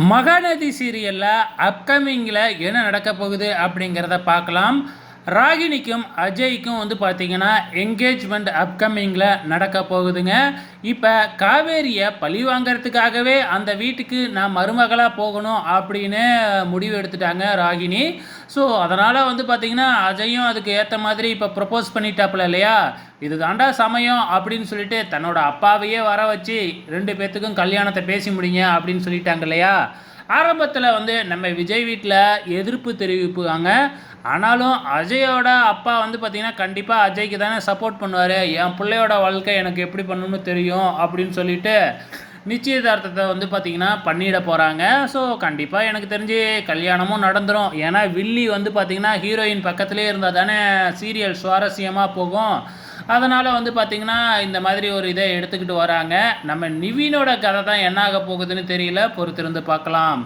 மகாநதி சீரியலில் அப்கமிங்கில் என்ன நடக்க போகுது அப்படிங்கிறத பார்க்கலாம். ராகினிக்கும் அஜய்க்கும் வந்து பார்த்திங்கன்னா என்கேஜ்மெண்ட் அப்கமிங்கில் நடக்க போகுதுங்க. இப்போ காவேரியை பழி வாங்கிறதுக்காகவே அந்த வீட்டுக்கு நான் மருமகளாக போகணும் அப்படின்னு முடிவு எடுத்துட்டாங்க ராகினி ஸோ அதனால் வந்து பார்த்திங்கன்னா அஜயும் அதுக்கு ஏற்ற மாதிரி இப்போ ப்ரப்போஸ் பண்ணிட்டாப்புல இல்லையா? இது தாண்டா சமயம் அப்படின்னு சொல்லிட்டு தன்னோட அப்பாவையே வர வச்சு ரெண்டு பேர்த்துக்கும் கல்யாணத்தை பேசி முடிங்க அப்படின்னு சொல்லிட்டாங்க இல்லையா? ஆரம்பத்தில் வந்து நம்ம விஜய் வீட்டில் எதிர்ப்பு தெரிவிப்புவாங்க ஆனாலும் அஜயோட அப்பா வந்து பார்த்திங்கன்னா கண்டிப்பாக அஜய்க்கு தானே சப்போர்ட் பண்ணுவார். என் பிள்ளையோட வாழ்க்கை எனக்கு எப்படி பண்ணணும்னு தெரியும் அப்படின்னு சொல்லிட்டு நிச்சயதார்த்தத்தை வந்து பார்த்திங்கன்னா பண்ணிட போகிறாங்க ஸோ கண்டிப்பாக எனக்கு தெரிஞ்சு கல்யாணமும் நடந்துடும் ஏன்னா வில்லி வந்து பார்த்திங்கன்னா ஹீரோயின் பக்கத்துலேயே இருந்தால் தானே சீரியல் சுவாரஸ்யமாக போகும். அதனால் வந்து பார்த்திங்கன்னா இந்த மாதிரி ஒரு இதை எடுத்துக்கிட்டு வராங்க. நம்ம நிவினோட கதை தான் என்ன ஆக போகுதுன்னு தெரியல. பொறுத்திருந்து பார்க்கலாம்.